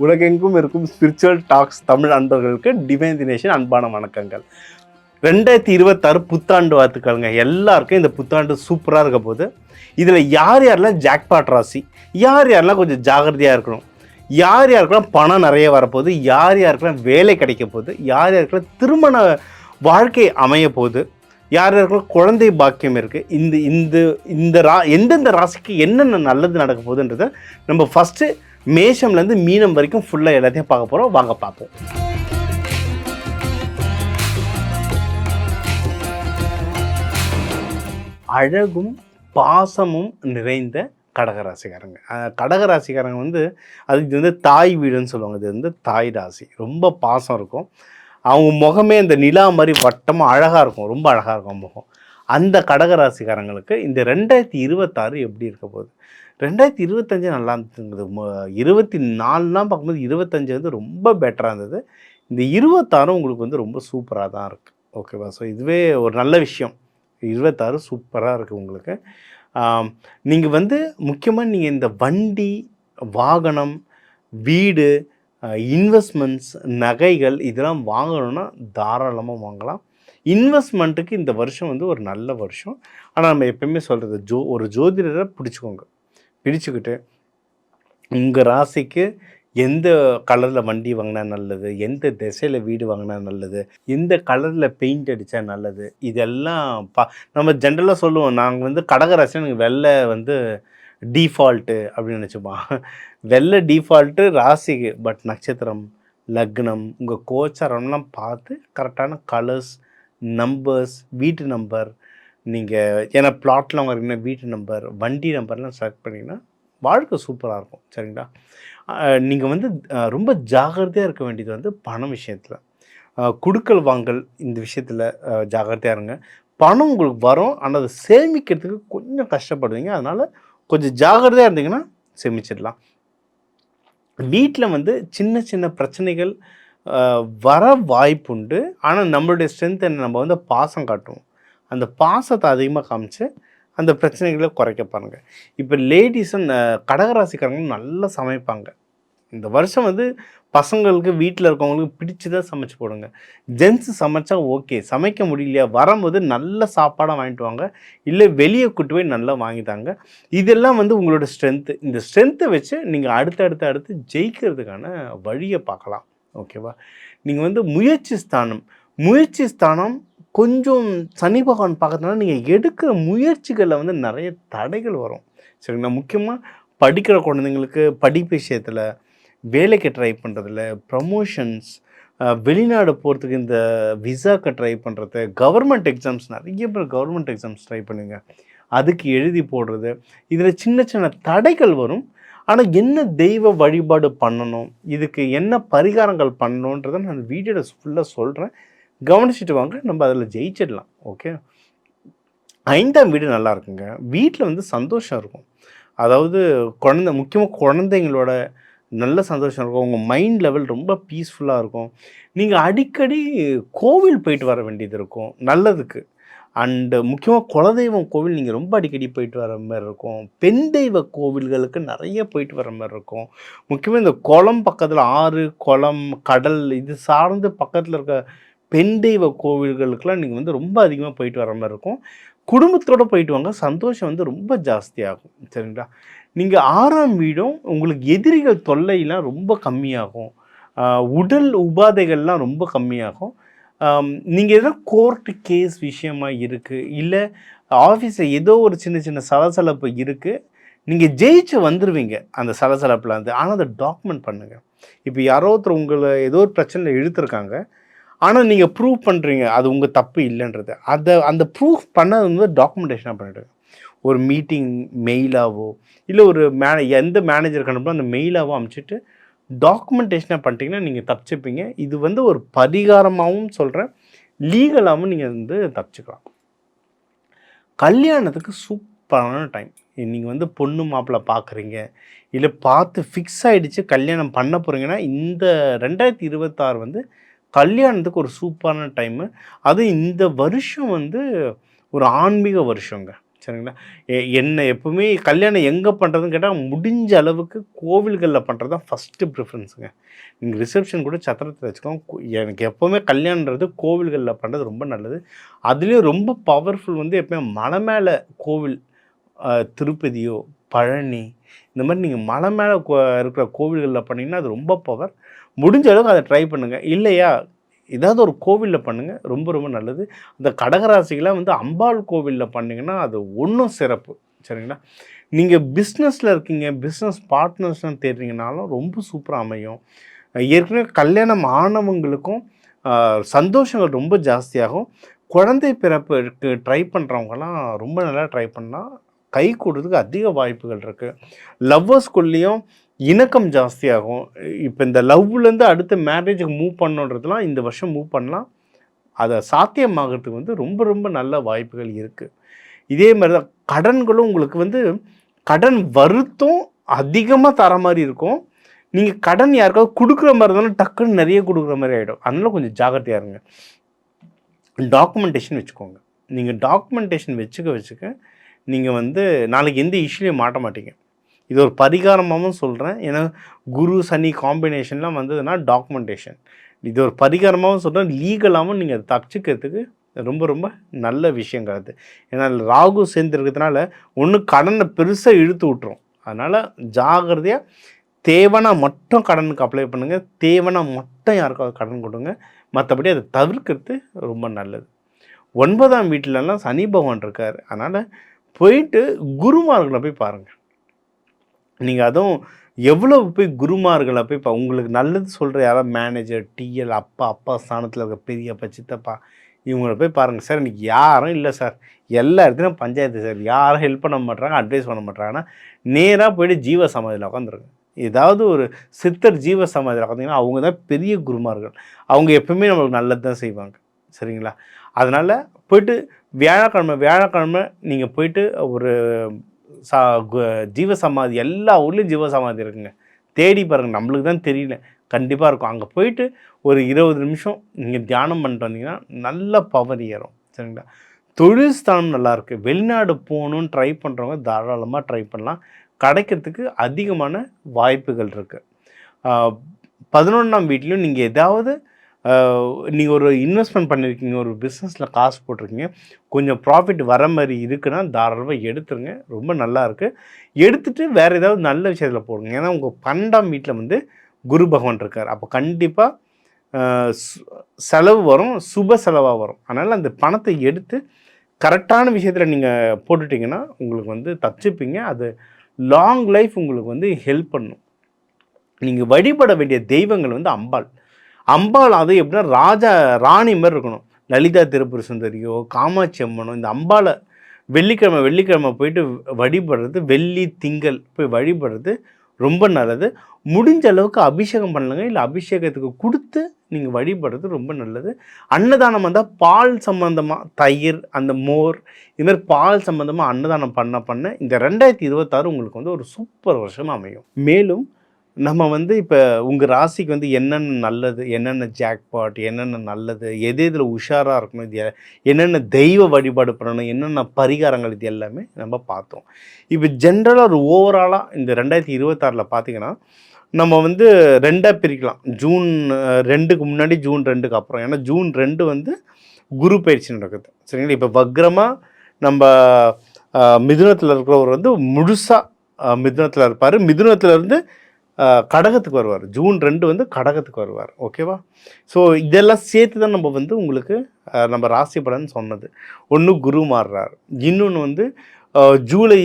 உலகெங்கும் இருக்கும் spiritual tax Tamil அன்பர்களுக்கு டிவைன் தினேஷன் அன்பான வணக்கங்கள். ரெண்டாயிரத்தி இருபத்தாறு புத்தாண்டு வாழ்த்துக்கள்ங்க. எல்லாருக்கும் இந்த புத்தாண்டு சூப்பராக இருக்க போது இதில் யார் யாரெல்லாம் ஜாக்பாட் ராசி யார் யாரெல்லாம் கொஞ்சம் ஜாகிரதையாக இருக்கணும் யார் யாருக்கெல்லாம் பணம் நிறைய வரப்போகுது யார் யாருக்கெல்லாம் வேலை கிடைக்க போகுது யார் யாருக்கெல்லாம் திருமண வாழ்க்கை அமைய போகுது யார் யாருக்கெல்லாம் குழந்தை பாக்கியம் இருக்குது இந்த இந்த இந்த ரா எந்தெந்த ராசிக்கு என்னென்ன நல்லது நடக்க போகுதுன்றதை நம்ம ஃபஸ்ட்டு மேஷம்லேருந்து மீனம் வரைக்கும் ஃபுல்லாக எல்லாத்தையும் பார்க்க போகிறோம் வாங்க பார்ப்போம். அழகும் பாசமும் நிறைந்த கடகராசிக்காரங்க. கடகராசிக்காரங்க வந்து அதுக்கு வந்து தாய் வீடுன்னு சொல்லுவாங்க. இது வந்து தாய் ராசி. ரொம்ப பாசம் இருக்கும். அவங்க முகமே இந்த நிலா மாதிரி வட்டமாக அழகாக இருக்கும். ரொம்ப அழகாக இருக்கும் முகம். அந்த கடகராசிக்காரங்களுக்கு இந்த ரெண்டாயிரத்தி இருபத்தாறு எப்படி இருக்க போகுது? ரெண்டாயிரத்தி இருபத்தஞ்சு நல்லா இருந்தது. இருபத்தி நாலுலாம் பார்க்கும்போது இருபத்தஞ்சு வந்து ரொம்ப பெட்டராக இருந்தது. இந்த இருபத்தாறும் உங்களுக்கு வந்து ரொம்ப சூப்பராக தான் இருக்குது ஓகேவா ஸோ இதுவே ஒரு நல்ல விஷயம். இருபத்தாறு சூப்பராக இருக்குது உங்களுக்கு. நீங்கள் வந்து முக்கியமாக நீங்கள் இந்த வண்டி வாகனம் வீடு இன்வெஸ்ட்மெண்ட்ஸ் நகைகள் இதெல்லாம் வாங்கணும்னா தாராளமாக வாங்கலாம். இன்வெஸ்ட்மெண்ட்டுக்கு இந்த வருஷம் வந்து ஒரு நல்ல வருஷம். ஆனால் நம்ம எப்பயுமே சொல்கிறது ஜோ ஒரு ஜோதிடரை பிடிச்சிக்கோங்க. பிடிச்சிக்கிட்டு உங்கள் ராசிக்கு எந்த கலரில் வண்டி வாங்கினா நல்லது எந்த திசையில் வீடு வாங்கினா நல்லது எந்த கலரில் பெயிண்ட் அடித்தா நல்லது இதெல்லாம் பா நம்ம ஜென்ரலாக சொல்லுவோம். நாங்கள் வந்து கடகராசி எனக்கு வெள்ளை வந்து டீஃபால்ட்டு அப்படின்னு நினச்சிப்போம். வெள்ளை டீஃபால்ட்டு ராசிக்கு பட் நட்சத்திரம் லக்னம் உங்கள் கோச்சாரம்லாம் பார்த்து கரெக்டான கலர்ஸ் நம்பர்ஸ் வீட்டு நம்பர் நீங்கள் ஏன்னா பிளாட்லாம் வாங்குறீங்கன்னா வீட்டு நம்பர் வண்டி நம்பர்லாம் செலக்ட் பண்ணிங்கன்னா வாழ்க்கை சூப்பராக இருக்கும். சரிங்களா? நீங்கள் வந்து ரொம்ப ஜாகிரதையாக இருக்க வேண்டியது வந்து பணம் விஷயத்தில். குடுக்கல் வாங்கல் இந்த விஷயத்தில் ஜாகிரதையாக இருங்க. பணம் உங்களுக்கு வரும் ஆனால் அதை சேமிக்கிறதுக்கு கொஞ்சம் கஷ்டப்படுவீங்க. அதனால் கொஞ்சம் ஜாகிரதையாக இருந்தீங்கன்னா சேமிச்சிடலாம். வீட்டில் வந்து சின்ன சின்ன பிரச்சனைகள் வர வாய்ப்புண்டு. ஆனால் நம்மளுடைய ஸ்ட்ரென்த் என்ன? நம்ம வந்து பாசம் காட்டுவோம். அந்த பாசத்தை அதிகமாக காமிச்சு அந்த பிரச்சனைகளை குறைக்க பாருங்கள் இப்போ லேடிஸும் கடகராசிக்காரங்களும் நல்லா சமைப்பாங்க. இந்த வருஷம் வந்து பசங்களுக்கு வீட்டில் இருக்கவங்களுக்கு பிடிச்சதா சமைச்சு போடுங்க. ஜென்ஸ் சமைச்சா ஓகே சமைக்க முடியலையா? வரும்போது நல்ல சாப்பாடாக வாங்கிட்டு வாங்க. இல்லை வெளியே கூட்டு போய் நல்லா வாங்கிட்டாங்க இதெல்லாம் வந்து உங்களோட ஸ்ட்ரென்த்து இந்த ஸ்ட்ரென்த்தை வச்சு நீங்கள் அடுத்து அடுத்து அடுத்து ஜெயிக்கிறதுக்கான வழியை பார்க்கலாம். ஓகேவா? நீங்கள் வந்து முயற்சி ஸ்தானம் முயற்சி ஸ்தானம் கொஞ்சம் சனி பகவான் பார்க்கறதுனால நீங்கள் எடுக்கிற முயற்சிகளில் வந்து நிறைய தடைகள் வரும். சரிங்களா? முக்கியமாக படிக்கிற குழந்தைங்களுக்கு படிப்பு விஷயத்தில் வேலைக்கு ட்ரை பண்ணுறதுல ப்ரமோஷன்ஸ் வெளிநாடு போகிறதுக்கு இந்த விசாக்கு ட்ரை பண்ணுறது கவர்மெண்ட் எக்ஸாம்ஸ் நிறைய பேர் கவர்மெண்ட் எக்ஸாம்ஸ் ட்ரை பண்ணுங்க. அதுக்கு எழுதி போடுறது இதில் சின்ன சின்ன தடைகள் வரும். ஆனால் என்ன தெய்வ வழிபாடு பண்ணணும்? இதுக்கு என்ன பரிகாரங்கள் பண்ணணுன்றதை நான் வீடியோவில் ஃபுல்லாக சொல்கிறேன் கவனிச்சுட்டு வாங்க நம்ம அதில் ஜெயிச்சிடலாம் ஓகே ஐந்தாம் வீடு நல்லா இருக்குங்க. வீட்டில் வந்து சந்தோஷம் இருக்கும். அதாவது குழந்தை முக்கியமாக குழந்தைங்களோட நல்ல சந்தோஷம் இருக்கும். உங்கள் மைண்ட் லெவல் ரொம்ப பீஸ்ஃபுல்லாக இருக்கும். நீங்கள் அடிக்கடி கோவில் போயிட்டு வர வேண்டியது இருக்கும் நல்லதுக்கு. அண்டு முக்கியமாக குலதெய்வம் கோவில் நீங்கள் ரொம்ப அடிக்கடி போயிட்டு வர மாதிரி இருக்கும். பெண் தெய்வ கோவில்களுக்கு நிறைய போயிட்டு வர மாதிரி இருக்கும். முக்கியமாக இந்த குளம் பக்கத்தில் ஆறு குளம் கடல் இது சார்ந்து பக்கத்தில் இருக்க பெண் தெய்வ கோவில்களுக்கெல்லாம் நீங்கள் வந்து ரொம்ப அதிகமாக போயிட்டு வர மாதிரி இருக்கும். குடும்பத்தோடு போயிட்டு வாங்க சந்தோஷம் வந்து ரொம்ப ஜாஸ்தியாகும். சரிங்களா? நீங்கள் ஆறாம் வீடும் உங்களுக்கு எதிரிகள் தொல்லையெல்லாம் ரொம்ப கம்மியாகும். உடல் உபாதைகள்லாம் ரொம்ப கம்மியாகும். நீங்கள் ஏதோ கோர்ட்டு கேஸ் விஷயமா இருக்குது இல்லை ஆஃபீஸில் ஏதோ ஒரு சின்ன சின்ன சலசலப்பு இருக்குது நீங்கள் ஜெயிச்சு வந்துடுவீங்க அந்த சலசலப்பில் வந்து ஆனால் அதை டாக்குமெண்ட் பண்ணுங்கள் இப்போ யாரோ ஒருத்தர் உங்களை ஏதோ ஒரு பிரச்சனையில் இழுத்துருக்காங்க. ஆனால் நீங்கள் ப்ரூவ் பண்ணுறீங்க அது உங்கள் தப்பு இல்லைன்றது. அதை அந்த ப்ரூஃப் பண்ணது வந்து டாக்குமெண்டேஷனாக பண்ணிவிடுங்க ஒரு மீட்டிங் மெயிலாவோ இல்லை ஒரு மே எந்த மேனேஜர் கண்டுபிடிச்சோ அந்த மெயிலாவோ அனுப்பிச்சிட்டு டாக்குமெண்டேஷனாக பண்ணிட்டீங்கன்னா நீங்கள் தப்பிச்சுப்பீங்க. இது வந்து ஒரு பரிகாரமாகவும் சொல்கிறேன் லீகலாகவும் நீங்கள் வந்து தப்பிச்சுக்கலாம். கல்யாணத்துக்கு சூப்பரான டைம் நீங்கள் வந்து பொண்ணு மாப்பிள்ளை பார்க்குறீங்க இல்லை பார்த்து ஃபிக்ஸ் ஆகிடுச்சு கல்யாணம் பண்ண போகிறீங்கன்னா இந்த ரெண்டாயிரத்தி இருபத்தாறு வந்து கல்யாணத்துக்கு ஒரு சூப்பரான டைமு அது இந்த வருஷம் வந்து ஒரு ஆன்மீக வருஷங்க. சரிங்களா? எ- என்ன எப்பவுமே கல்யாணம் எங்கே பண்ணுறதுன்னு கேட்டால் முடிஞ்ச அளவுக்கு கோவில்களில் பண்ணுறது தான் ஃபஸ்ட்டு ப்ரிஃபரன்ஸுங்க நீங்கள் ரிசப்ஷன் கூட சத்திரத்தில் வச்சுக்கோங்க. எனக்கு எப்போவுமே கல்யாணன்றது கோவில்களில் பண்ணுறது ரொம்ப நல்லது. அதுலேயும் ரொம்ப பவர்ஃபுல் வந்து எப்பவுமே மலை மேலே கோவில் திருப்பதியோ பழனி இந்த மாதிரி நீங்கள் மலை மேலே இருக்கிற கோவில்களில் பண்ணிங்கன்னா அது ரொம்ப பவர் முடிஞ்ச அளவுக்கு அதை ட்ரை பண்ணுங்கள் இல்லையா? ஏதாவது ஒரு கோவிலில் பண்ணுங்கள் ரொம்ப ரொம்ப நல்லது. அந்த கடகராசிகளாக வந்து அம்பாள் கோவிலில் பண்ணிங்கன்னா அது ஒன்றும் சிறப்பு. சரிங்களா? நீங்கள் பிஸ்னஸில் இருக்கீங்க பிஸ்னஸ் பார்ட்னர்ஸ்லாம் தேடுறீங்கனாலும் ரொம்ப சூப்பராக அமையும். ஏற்கனவே கல்யாணம் ஆனவங்களுக்கும் சந்தோஷங்கள் ரொம்ப ஜாஸ்தியாகும். குழந்தை பிறப்புக்கு ட்ரை பண்ணுறவங்கலாம் ரொம்ப நல்லா ட்ரை பண்ணால் கை கூடுறதுக்கு அதிக வாய்ப்புகள் இருக்குது லவ்வர்ஸ்குள்ளேயும் இணக்கம் ஜாஸ்தியாகும். இப்போ இந்த லவ்லேருந்து அடுத்த மேரேஜுக்கு மூவ் பண்ணணுன்றதுலாம் இந்த வருஷம் மூவ் பண்ணலாம். அதை சாத்தியமாகிறதுக்கு வந்து ரொம்ப ரொம்ப நல்ல வாய்ப்புகள் இருக்குது இதே மாதிரி தான் கடன்களும் உங்களுக்கு வந்து கடன் வருத்தம் அதிகமாக தர மாதிரி இருக்கும். நீங்கள் கடன் யாருக்காவது கொடுக்குற மாதிரி இருந்தாலும் டக்குன்னு நிறைய கொடுக்குற மாதிரி ஆகிடும் அதனால கொஞ்சம் ஜாகிரதையாக இருங்க. டாக்குமெண்டேஷன் வச்சுக்கோங்க. நீங்கள் டாக்குமெண்டேஷன் வச்சுக்க வச்சுக்க நீங்கள் வந்து நாளைக்கு எந்த இஷ்யூலையும் மாட்ட மாட்டீங்க. இது ஒரு பரிகாரமாகவும் சொல்கிறேன் ஏன்னா குரு சனி காம்பினேஷன்லாம் வந்ததுன்னா டாக்குமெண்டேஷன் இது ஒரு பரிகாரமாகவும் சொல்கிறேன் லீகலாகவும் நீங்கள் அதை தப்பிச்சுக்கிறதுக்கு ரொம்ப ரொம்ப நல்ல விஷயங்கள் அது. ஏன்னா ராகு சேர்ந்துருக்கிறதுனால ஒன்று கடனை பெருசாக இழுத்து விட்டுரும். அதனால் ஜாகிரதையாக தேவைன்னா மட்டும் கடனுக்கு அப்ளை பண்ணுங்கள் தேவைன்னா மட்டும் யாருக்காவது கடன் கொடுங்க. மற்றபடி அதை தவிர்க்கிறது ரொம்ப நல்லது. ஒன்பதாம் வீட்டிலலாம் சனி பகவான் இருக்கார். அதனால் போயிட்டு குருமார்களை போய் பாருங்கள் நீங்கள் அதுவும் எவ்வளோ போய் குருமார்களை போய் பா உங்களுக்கு நல்லது சொல்கிற யாராவது மேனேஜர் டிஎல் அப்பா அப்பா ஸ்தானத்தில் இருக்க பெரியப்பா சித்தப்பா இவங்கள போய் பாருங்கள் சார் இன்றைக்கி யாரும் இல்லை சார். எல்லா இடத்துலையும் பஞ்சாயத்து சார். யாரும் ஹெல்ப் பண்ண மாட்றாங்க அட்வைஸ் பண்ண மாட்டாங்கன்னா நேராக போய்ட்டு ஜீவ சமாதியில் உட்காந்துருங்க ஏதாவது ஒரு சித்தர் ஜீவ சமாதியில் உட்காந்திங்கன்னா அவங்க தான் பெரிய குருமார்கள். அவங்க எப்பவுமே நம்மளுக்கு நல்லது தான் செய்வாங்க. சரிங்களா? அதனால் போயிட்டு வியாழக்கிழமை வியாழக்கிழமை நீங்கள் போயிட்டு ஒரு சா கு- ஜீவ சமாதி எல்லா ஊர்லேயும் ஜீவ சமாதி இருக்குங்க. தேடி பாருங்கள் நம்மளுக்கு தான் தெரியல. கண்டிப்பாக இருக்கும். அங்கே போயிட்டு ஒரு இருபது நிமிஷம் நீங்கள் தியானம் பண்ணிட்டு வந்தீங்கன்னா நல்ல பவர் ஏறும். சரிங்களா? தொழில் ஸ்தானம் நல்லாயிருக்கு வெளிநாடு போகணுன்னு ட்ரை பண்ணுறவங்க தாராளமாக ட்ரை பண்ணலாம். கிடைக்கிறதுக்கு அதிகமான வாய்ப்புகள் இருக்குது பதினொன்றாம் வீட்லேயும் நீங்கள் ஏதாவது நீங்கள் ஒரு இன்வெஸ்ட்மெண்ட் பண்ணியிருக்கீங்க ஒரு பிஸ்னஸில் காசு போட்டிருக்கீங்க கொஞ்சம் ப்ராஃபிட் வர மாதிரி இருக்குன்னா தாராளமாக எடுத்துருங்க. ரொம்ப நல்லா இருக்குது வேறு ஏதாவது நல்ல விஷயத்தில் போடுங்க. ஏன்னா உங்கள் பன்னெண்டாம் வீட்டில் வந்து குரு பகவான் இருக்கார். அப்போ கண்டிப்பாக செலவு வரும் சுப செலவாக வரும். அதனால் அந்த பணத்தை எடுத்து கரெக்டான விஷயத்தில் நீங்கள் போட்டுட்டிங்கன்னா உங்களுக்கு வந்து தச்சுப்பீங்க அது லாங் லைஃப் உங்களுக்கு வந்து ஹெல்ப் பண்ணும். நீங்கள் வழிபட வேண்டிய தெய்வங்கள் வந்து அம்பாள். அம்பாள் அது எப்படின்னா ராஜா ராணி மாதிரி இருக்கணும். லலிதா திருப்பூர் சுந்தரியோ காமாட்சி அம்மனோ இந்த அம்பாளை வெள்ளிக்கிழமை வெள்ளிக்கிழமை போயிட்டு வழிபடுறது வெள்ளி திங்கள் போய் வழிபடுறது ரொம்ப நல்லது. முடிஞ்ச அளவுக்கு அபிஷேகம் பண்ணலங்க இல்லை அபிஷேகத்துக்கு கொடுத்து நீங்கள் வழிபடுறது ரொம்ப நல்லது. அன்னதானம் வந்தால் பால் சம்மந்தமாக தயிர் அந்த மோர் இது மாதிரி பால் சம்மந்தமாக அன்னதானம் பண்ண பண்ண இந்த ரெண்டாயிரத்தி இருபத்தாறு உங்களுக்கு வந்து ஒரு சூப்பர் வருஷமாக அமையும். மேலும் நம்ம வந்து இப்போ உங்கள் ராசிக்கு வந்து என்னென்ன நல்லது என்னென்ன ஜாக்பாட் என்னென்ன நல்லது எது இதில் உஷாராக இருக்கணும் இது என்னென்ன தெய்வ வழிபாடு பண்ணணும் என்னென்ன பரிகாரங்கள் இது எல்லாமே நம்ம பார்த்தோம். இப்போ ஜென்ரலாக ஒரு ஓவராலாக இந்த ரெண்டாயிரத்தி இருபத்தாறில் பார்த்தீங்கன்னா நம்ம வந்து ரெண்டாக பிரிக்கலாம். ஜூன் ரெண்டுக்கு முன்னாடி ஜூன் ரெண்டுக்கு அப்புறம். ஏன்னா ஜூன் ரெண்டு வந்து குரு பயிற்சி நடக்குது. சரிங்களா? இப்போ வக்ரமாக நம்ம மிதுனத்தில் இருக்கிறவர் வந்து முழுசாக மிதுனத்தில் இருப்பார். மிதுனத்துலேருந்து இருந்து கடகத்துக்கு வருவார். ஜூன் ரெண்டு வந்து கடகத்துக்கு வருவார். ஓகேவா ஸோ இதெல்லாம் சேர்த்து தான் நம்ம வந்து உங்களுக்கு நம்ம ராசி பலன் சொன்னது. ஒன்று குரு மாறுறார். இன்னொன்று வந்து ஜூலை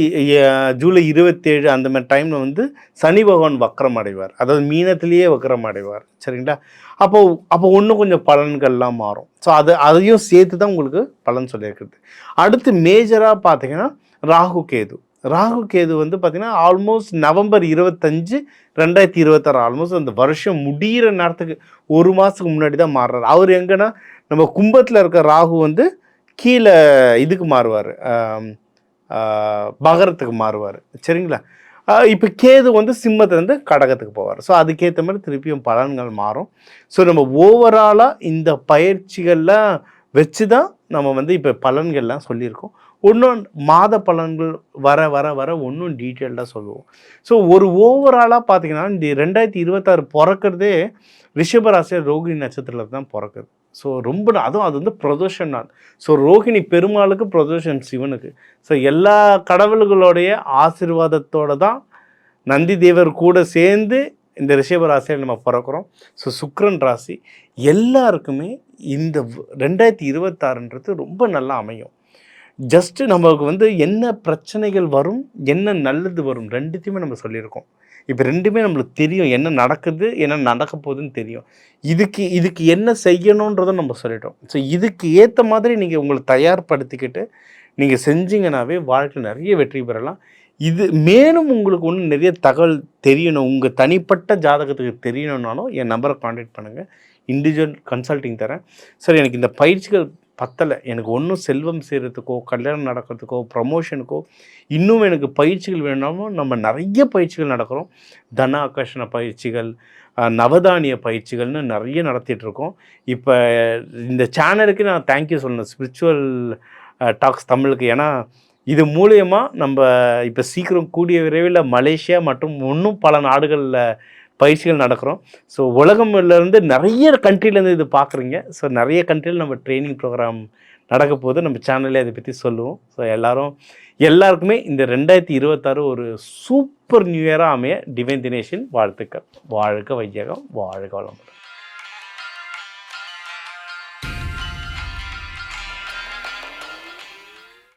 ஜூலை இருபத்தேழு அந்த மாதிரி டைமில் வந்து சனி பகவான் வக்கரம் அடைவார். அதாவது மீனத்திலேயே வக்கரம் அடைவார். சரிங்களா? அப்போ அப்போ ஒன்றும் கொஞ்சம் பலன்கள்லாம் மாறும். ஸோ அது அதையும் சேர்த்து தான் உங்களுக்கு பலன் சொல்லியிருக்கிறது. அடுத்து மேஜராக பார்த்தீங்கன்னா ராகு கேது. ராகு கேது வந்து பார்த்திங்கன்னா ஆல்மோஸ்ட் நவம்பர் இருபத்தஞ்சு ரெண்டாயிரத்தி இருபத்தாறு ஆல்மோஸ்ட் அந்த வருஷம் முடிகிற நேரத்துக்கு ஒரு மாதத்துக்கு முன்னாடி தான் மாறுறாரு. அவர் எங்கன்னா நம்ம கும்பத்தில் இருக்க ராகு வந்து கீழே இதுக்கு மாறுவார். பகரத்துக்கு மாறுவார். சரிங்களா? இப்போ கேது வந்து சிம்மத்துலேருந்து கடகத்துக்கு போவார். ஸோ அதுக்கேற்ற மாதிரி திருப்பியும் பலன்கள் மாறும். ஸோ நம்ம ஓவராலாக இந்த பயிற்சிகள்லாம் வச்சு தான் நம்ம வந்து இப்போ பலன்கள்லாம் சொல்லியிருக்கோம். ஒன்றும் மாத பலன்கள் வர வர வர ஒன்றும் டீட்டெயில்டாக சொல்லுவோம். ஸோ ஒரு ஓவராலாக பார்த்தீங்கன்னா இந்த ரெண்டாயிரத்தி இருபத்தாறு பிறக்கிறதே ரிஷபராசியர் ரோகிணி நட்சத்திரத்தில் தான் பிறக்குது. ஸோ ரொம்ப அதுவும் அது வந்து பிரதோஷம் நாள். ஸோ ரோகிணி பெருமாளுக்கு பிரதோஷம் சிவனுக்கு. ஸோ எல்லா கடவுள்களுடைய ஆசீர்வாதத்தோட தான் நந்தி தேவர் கூட சேர்ந்து இந்த ரிஷப ராசியில் நம்ம பிறக்கிறோம். ஸோ சுக்ரன் ராசி எல்லாருக்குமே இந்த ரெண்டாயிரத்தி இருபத்தாறுன்றது ரொம்ப நல்லா அமையும். ஜஸ்ட்டு நமக்கு வந்து என்ன பிரச்சனைகள் வரும் என்ன நல்லது வரும் ரெண்டுத்தையுமே நம்ம சொல்லியிருக்கோம். இப்போ ரெண்டுமே நம்மளுக்கு தெரியும் என்ன நடக்குது என்ன நடக்க போகுதுன்னு தெரியும். இதுக்கு இதுக்கு என்ன செய்யணுன்றதை நம்ம சொல்லிட்டோம். ஸோ இதுக்கு ஏற்ற மாதிரி நீங்கள் உங்களை தயார்படுத்திக்கிட்டு நீங்கள் செஞ்சீங்கன்னாவே வாழ்க்கையில் நிறைய வெற்றி பெறலாம். இது மேலும் உங்களுக்கு ஒன்று நிறைய தகவல் தெரியணும். உங்கள் தனிப்பட்ட ஜாதகத்துக்கு தெரியணுன்னாலும் என் நம்பரை காண்டாக்ட் பண்ணுங்கள் இண்டிவிஜுவல் கன்சல்டிங் தரேன். சார் எனக்கு இந்த பயிற்சிகள் பத்தலை. எனக்கு ஒன்றும் செல்வம் சேர்கிறதுக்கோ கல்யாணம் நடக்கிறதுக்கோ ப்ரமோஷனுக்கோ இன்னும் எனக்கு பயிற்சிகள் வேணும்னாலும் நம்ம நிறைய பயிற்சிகள் நடக்கிறோம். தன ஆகர்ஷண பயிற்சிகள் நவதானிய பயிற்சிகள்னு நிறைய நடத்திட்டுருக்கோம் இப்போ இந்த சேனலுக்கு நான் தேங்க்யூ சொல்லணும். ஸ்பிரிச்சுவல் டாக்ஸ் தமிழுக்கு. ஏன்னா இது மூலயமா நம்ம இப்போ சீக்கிரம் கூடிய விரைவில் மலேசியா மற்றும் இன்னும் பல நாடுகளில் பயிற்சிகள் நடக்கிறோம். ஸோ உலகம்லேருந்து நிறைய கண்ட்ரிலேருந்து இது பார்க்குறீங்க. ஸோ நிறைய கண்ட்ரியில் நம்ம ட்ரைனிங் ப்ரோக்ராம் நடக்க போது நம்ம சேனல்லே அதை பற்றி சொல்லுவோம். ஸோ எல்லாரும் எல்லாருக்குமே இந்த ரெண்டாயிரத்தி இருபத்தாறு ஒரு சூப்பர் நியூ இயராக அமைய டிவைன் தினேஷின் வாழ்த்துக்கள். வாழ்க வையகம் வாழ்க வளமுடன்.